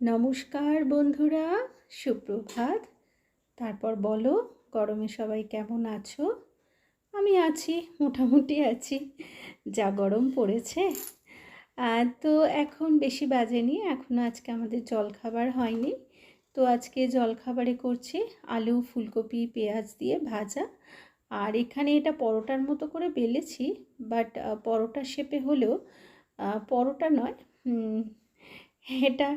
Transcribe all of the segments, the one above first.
নমস্কার বন্ধুরা, সুপ্রভাত। তারপর বলো, গরমে সবাই কেমন আছো? আমি আছি, মোটামুটি আছি, যা গরম পড়েছে। তো এখন বেশি বাজেনি এখনও আজকে আমাদের জলখাবার হয়নি। তো আজকে জলখাবারে করছি আলু, ফুলকপি, পেঁয়াজ দিয়ে ভাজা। আর এখানে এটা পরোটার মতো করে বেলেছি, বাট পরোটা শেপে হলেও পরোটা নয় এটা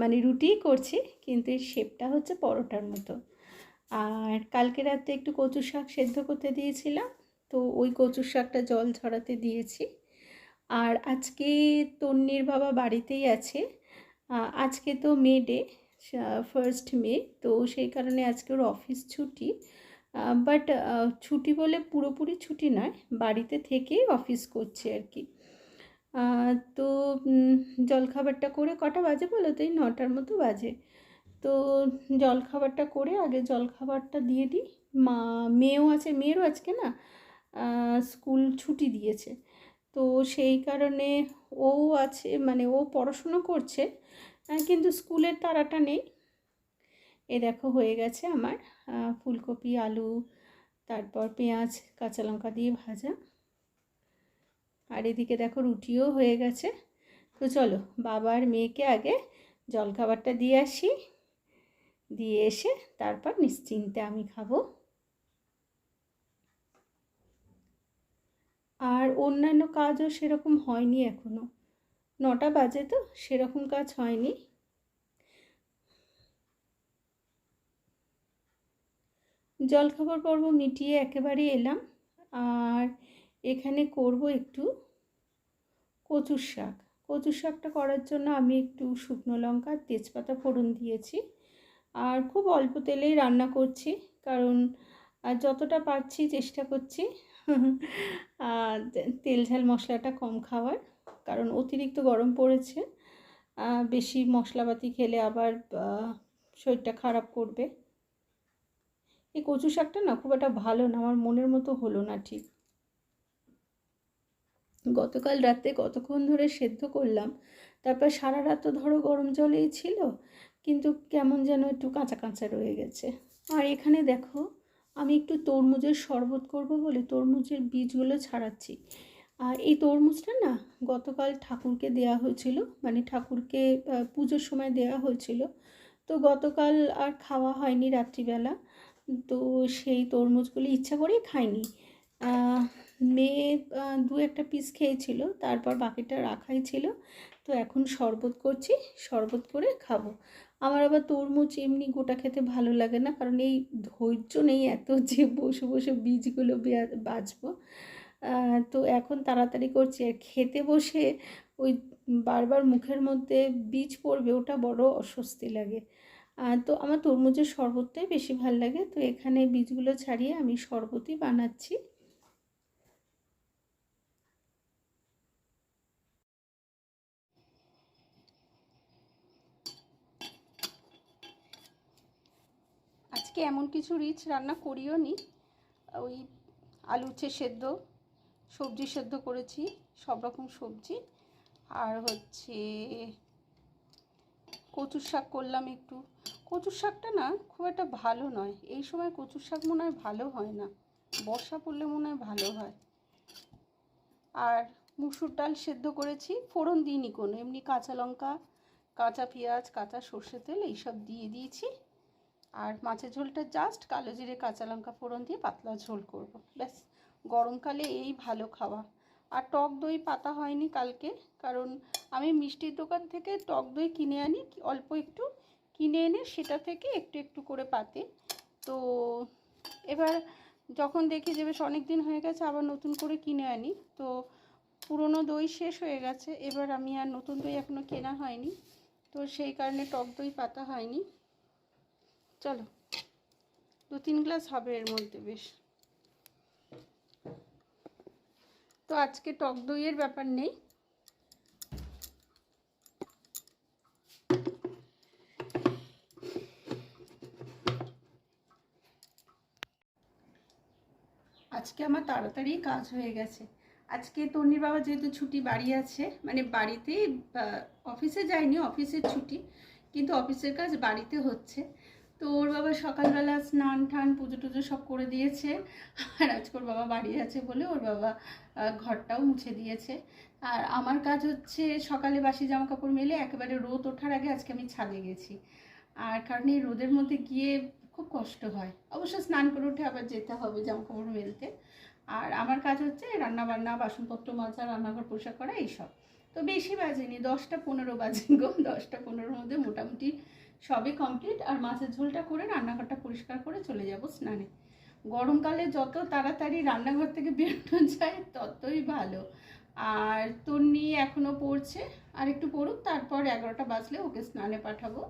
মানে রুটিই করছি, কিন্তু এর শেপটা হচ্ছে পরোটার মতো। আর কালকে রাতে একটু কচু শাক সেদ্ধ করতে দিয়েছিলাম, তো ওই কচু শাকটা জল ঝরাতে দিয়েছি। আর আজকে তন্নির বাবা বাড়িতেই আছে আজকে তো মে ডে ফার্স্ট মে, তো সেই কারণে আজকে ওর অফিস ছুটি। বাট ছুটি বলে পুরোপুরি ছুটি নয়, বাড়িতে থেকেই অফিস করছে আর কি। তো জলখাবারটা করে কটা বাজে বলো তো? এই নটার মতো বাজে। তো, জলখাবারটা করে আগে জলখাবারটা দিয়ে দিই। মা, মেয়েও আছে, মেয়েরও আজকে না স্কুল ছুটি দিয়েছে। তো সেই কারণে ও আছে মানে ও পড়াশুনো করছে কিন্তু স্কুলের তারাটা নেই। এ দেখো হয়ে গেছে আমার ফুলকপি, আলু, তারপর পেঁয়াজ, কাঁচা লঙ্কা দিয়ে ভাজা। আর এদিকে দেখো রুটিও হয়ে গেছে। তো চলো বাবার মেয়েকে আগে জলখাবারটা দিয়ে আসি। দিয়ে এসে তারপর নিশ্চিন্তে আমি খাব। আর অন্যান্য কাজও সেরকম হয়নি এখনও। নটা বাজে তো, সেরকম কাজ হয়নি। জলখাবার পর্ব মিটিয়ে একেবারে এলাম। আর এখানে করব একটু কচুর শাক। কচুর শাকটা করার জন্য আমি একটু শুকনো লঙ্কা, তেজপাতা ফোড়ন দিয়েছি। আর খুব অল্প তেলেই রান্না করছি, কারণ যতটা পারছি চেষ্টা করছি। তেল ঝাল মশলাটা কম খাওয়ার, কারণ অতিরিক্ত গরম পড়েছে। বেশি মশলাপাতি খেলে আবার শরীরটা খারাপ করবে। এই কচু শাকটা না খুব একটা ভালো না, আমার মনের মতো হলো না ঠিক। গতকাল রাতে কতক্ষণ ধরে সেদ্ধ করলাম, তারপর সারা রাত তো ধরো গরম জলেই ছিল, কিন্তু কেমন যেন একটু কাঁচা কাঁচা রয়ে গেছে। আর এখানে দেখো, আমি একটু তরমুজের শরবত করব বলে তরমুজের বীজগুলো ছাড়াচ্ছি। আর এই তরমুজটা না গতকাল ঠাকুরকে দেয়া হয়েছিল মানে ঠাকুরকে পুজোর সময় দেয়া হয়েছিল। তো গতকাল আর খাওয়া হয়নি রাত্রিবেলা, তো সেই তরমুজগুলি ইচ্ছা করেই খাইনি। মেয়ে দু একটা পিস খেয়েছিল তারপর বাকিটা রাখাই ছিল। তো এখন শরবত করছি শরবত করে খাব। আমার আবার তরমুজ এমনি গোটা খেতে ভালো লাগে না কারণ এই ধৈর্য নেই এত যে বসে বসে বীজগুলো আহ, তো এখন তাড়াতাড়ি করছি। আর খেতে বসে ওই বারবার মুখের মধ্যে বীজ পড়বে ওটা বড় অস্বস্তি লাগে। তো আমার তরমুজের শরবতটাই বেশি ভালো লাগে। তো এখানে বীজগুলো ছাড়িয়ে আমি শরবতই বানাচ্ছি। আজকে এমন কিছু রিচ রান্না করিও নি। ওই আলু উচ্ছে সেদ্ধ, সবজি সেদ্ধ করেছি, সব রকম সবজি। আর হচ্ছে কচুর শাক করলাম একটু। কচুর শাকটা না খুব একটা ভালো নয়। এই সময় কচুর শাক মনে হয় ভালো হয় না। বর্ষা পড়লে মনে হয় ভালো হয়। আর মুসুর ডাল সেদ্ধ করেছি, ফোড়ন দিইনি কোনো। এমনি কাঁচা লঙ্কা, কাঁচা পেঁয়াজ, কাঁচা সর্ষে তেল এইসব দিয়ে দিয়েছি। আর মাছের ঝোলটা জাস্ট কালো জিরে, কাঁচা লঙ্কা ফোড়ন দিয়ে পাতলা ঝোল করব। ব্যাস, গরমকালে এই ভালো খাওয়া। আর টক দই পাতা হয়নি কালকে, কারণ আমি মিষ্টির দোকান থেকে টক দই কিনে আনি, অল্প একটু কিনে এনে সেটা থেকে একটু একটু করে পাতে। তো এবার যখন দেখি যে বেশ অনেক দিন হয়ে গেছে, আবার নতুন করে কিনে আনি, তো পুরনো দই শেষ হয়ে গেছে। এবার আমি আর নতুন দই এখনও কেনা হয়নি, তো সেই কারণে টক দই পাতা হয়নি। চলো। দু তিন গ্লাস হবে এর মধ্যে, বেশ। তো আজকে টক দইয়ের ব্যাপার নেই। আজকে আমার তাড়াতাড়ি কাজ হয়ে গেছে। আজকে তন্নির বাবা যেহেতু ছুটি বাড়ি আছে মানে বাড়িতে অফিসে যায়নি, অফিসের ছুটি, কিন্তু অফিসের কাজ বাড়িতে হচ্ছে। তো ওর বাবা সকালবেলা স্নান টান, পুজো টুজো সব করে দিয়েছে। আর আজকে ওর বাবা বাড়ি আছে বলে ওর বাবা ঘরটাও মুছে দিয়েছে। আর আমার কাজ হচ্ছে সকালে বাসি জামা কাপড় মেলে একেবারে রোদ ওঠার আগে আজকে আমি ছাদে গেছি। আর কারণ এই রোদের মধ্যে গিয়ে খুব কষ্ট হয়। অবশ্য স্নান করে উঠে আবার যেতে হবে জামা কাপড় মেলতে। আর আমার কাজ হচ্ছে রান্না বান্না বাসনপত্র মাজা, রান্নাঘর পোশাক করা, এইসব। তো বেশি বাজেনি, দশটা পনেরো বাজে গো, দশটা পনেরোর মধ্যে মোটামুটি সবই কমপ্লিট আর মাছের ঝোলটা করে রান্নাঘরটা পরিষ্কার করে চলে যাব স্নানে। গরমকালে যত তাড়াতাড়ি রান্নাঘর থেকে বেরোনো যায়, ততই ভালো। আর তন্নি এখনও পড়ছে, আর একটু পড়ুক, তারপর এগারোটা বাজলে ওকে স্নানে পাঠাবো।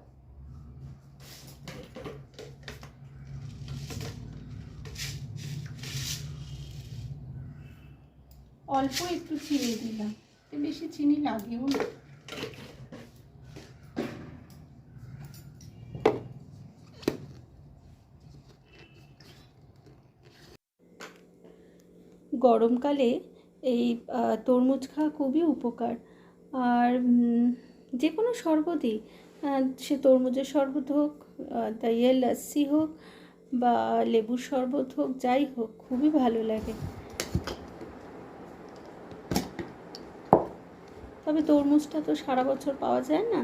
অল্প একটু চিনি দিলাম বেশি চিনি লাগেও না। গরমকালে এই তরমুজ খাওয়া খুবই উপকার। আর যে কোনো শরবতই সে তরমুজের শরবত হোক ইয়ে লস্যি হোক বা লেবুর শরবত হোক, যাই হোক, খুবই ভালো লাগে। তবে তরমুজটা তো সারা বছর পাওয়া যায় না।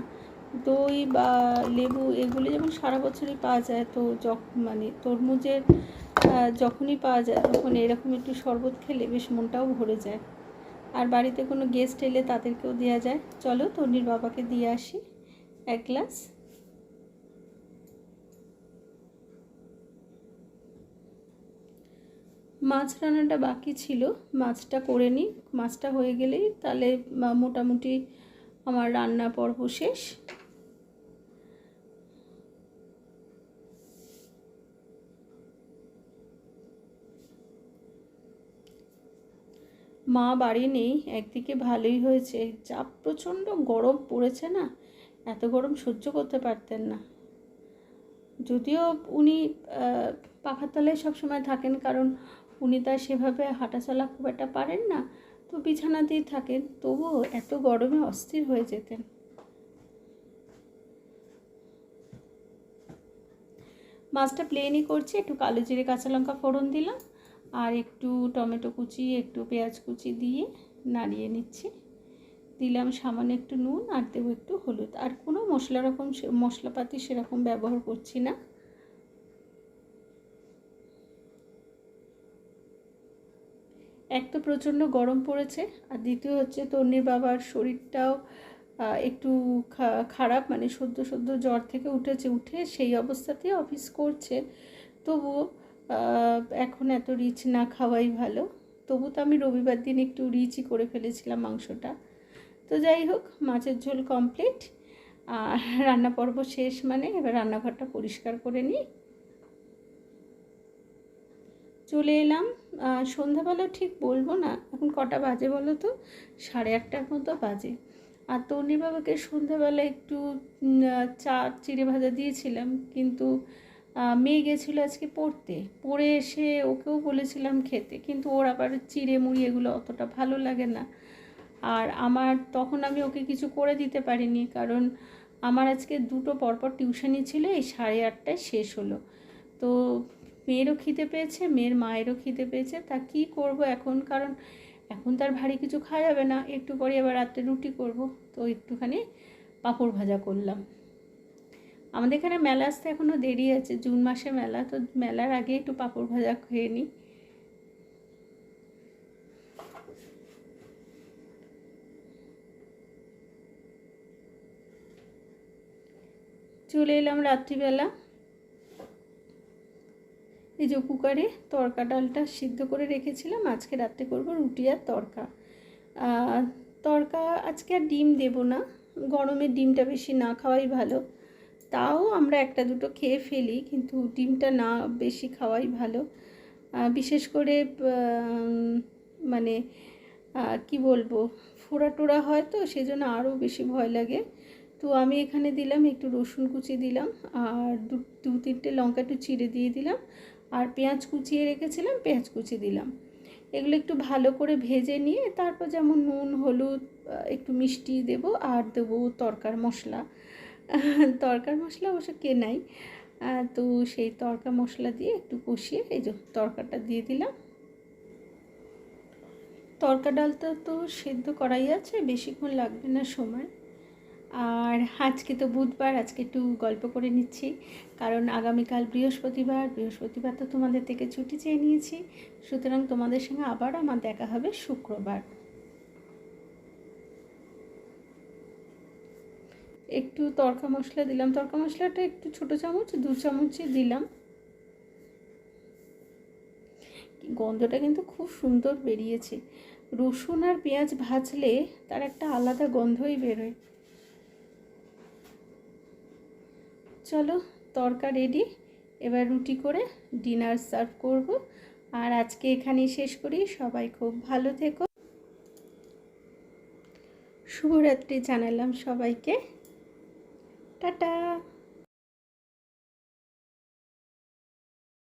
দই বা লেবু, এগুলো যেমন সারা বছরই পাওয়া যায়, তো যখন মানে তরমুজের যখনই পাওয়া যায়, তখন এরকম একটু শরবত খেলে বেশ মনটাও ভরে যায়। আর বাড়িতে কোনো গেস্ট এলে তাদেরকেও দেওয়া যায়। চলো তন্নির বাবাকে দিয়ে আসি এক গ্লাস মাছ রান্নাটা বাকি ছিল, মাছটা করে নিই। মাছটা হয়ে গেলেই তাহলে মোটামুটি আমার রান্না পর্ব শেষ। মা বাড়ি নেই, একদিকে ভালোই হয়েছে। যা প্রচণ্ড গরম পড়েছে না, এত গরম সহ্য করতে পারতেন না। যদিও উনি পাখার তলায় সবসময় থাকেন, কারণ উনি তার সেভাবে হাঁটাচলা খুব একটা পারেন না, তো বিছানাতেই থাকেন, তবুও এত গরমে অস্থির হয়ে যেতেন। মাছটা প্লেনই করছি, একটু কালো জিরে কাঁচা লঙ্কা ফোড়ন দিলাম। আর একটু টমেটো কুচি, একটু পেঁয়াজ কুচি দিয়ে নাড়িয়ে নিচ্ছি। দিলাম সামান্য একটু নুন আর দেবো একটু হলুদ। আর কোনো মশলা রকম মশলাপাতি সেরকম ব্যবহার করছি না। এক তো প্রচণ্ড গরম পড়েছে আর দ্বিতীয় হচ্ছে তন্নির বাবার শরীরটাও একটু খারাপ মানে সদ্য সদ্য জ্বর থেকে উঠেছে, উঠে সেই অবস্থাতেই অফিস করছে। তবুও এখন এত রিচ না খাওয়াই ভালো। তবু তো আমি রবিবার দিন একটু রিচই করে ফেলেছিলাম মাংসটা। তো যাই হোক, মাছের ঝোল কমপ্লিট আর রান্না পর্ব শেষ মানে এবার রান্নাঘরটা পরিষ্কার করে নিই। চলে এলাম। সন্ধ্যাবেলা ঠিক বলব না, এখন কটা বাজে বলো তো? সাড়ে আটটার মতো বাজে। আর তন্নির বাবাকে সন্ধ্যাবেলা একটু চা, চিড়ে ভাজা দিয়েছিলাম। কিন্তু মেয়ে গেছিল আজকে পড়তে। পড়ে এসে ওকেও বলেছিলাম খেতে, কিন্তু ওর আবার চিড়ে মুড়ি এগুলো অতটা ভালো লাগে না। আর আমার তখন আমি ওকে কিছু করে দিতে পারিনি, কারণ আমার আজকে দুটো পরপর টিউশনি ছিল, এই সাড়ে আটটায় শেষ হলো। তো মেয়েরও খিদে পেয়েছে, মেয়ের মায়েরও খিদে পেয়েছে, তা কি করব এখন? কারণ এখন তার ভারী কিছু খাওয়া যাবে না, একটু পরে আবার রাত্রে রুটি করব। তো একটুখানি পাঁপড় ভাজা করলাম। আমাদের এখানে মেলা আসতে এখনও দেরি আছে, জুন মাসে মেলা, তো মেলার আগে একটু পাঁপড় ভাজা খেয়ে নিই। চলে এলাম রাত্রিবেলা। এই যে কুকারে তরকা ডালটা সিদ্ধ করে রেখেছিলাম, আজকে রাত্রে করব রুটি আর তরকা। তরকা আজকে আর ডিম দেব না, গরমে ডিমটা বেশি না খাওয়াই ভালো। তাও আমরা একটা দুটো খেয়ে ফেলি, কিন্তু ডিমটা না বেশি খাওয়াই ভালো। বিশেষ করে মানে কি বলব, ফোড়া টোড়া হয় তো সেই জন্য আরও বেশি ভয় লাগে। তো আমি এখানে দিলাম একটু রসুন কুচি দিলাম, আর দু দু তিনটে লঙ্কা একটু চিড়ে দিয়ে দিলাম, আর পেঁয়াজ কুচিয়ে রেখেছিলাম, পেঁয়াজ কুচি দিলাম। এগুলো একটু ভালো করে ভেজে নিয়ে, তারপর যেমন নুন, হলুদ একটু মিষ্টি দেব, আর দেবো তরকার মশলা। তরকার মশলা অবশ্য কেনাই। তো সেই তরকা মশলা দিয়ে একটু কষিয়ে এই যে তরকাটা দিয়ে দিলাম। তরকা ডালটা তো সেদ্ধ করাই আছে, বেশিক্ষণ লাগবে না সময়। আর আজকে তো বুধবার, আজকে একটু গল্প করে নিচ্ছি। কারণ আগামীকাল বৃহস্পতিবার বৃহস্পতিবার তো তোমাদের থেকে ছুটি চেয়ে নিয়েছি। সুতরাং তোমাদের সঙ্গে আবার আমার দেখা হবে শুক্রবার। একটু তরকা মশলা দিলাম। তরকা মশলাটা একটু ছোটো চামচ, দু চামচই দিলাম। গন্ধটা কিন্তু খুব সুন্দর বেরিয়েছে। রসুন আর পেঁয়াজ ভাজলে তার একটা আলাদা গন্ধই বেরোয়। চলো, তরকা রেডি এবার রুটি করে ডিনার সার্ভ করব। আর আজকে এখানেই শেষ করি। সবাই খুব ভালো থেকো। শুভরাত্রি জানালাম সবাইকে। টাটা।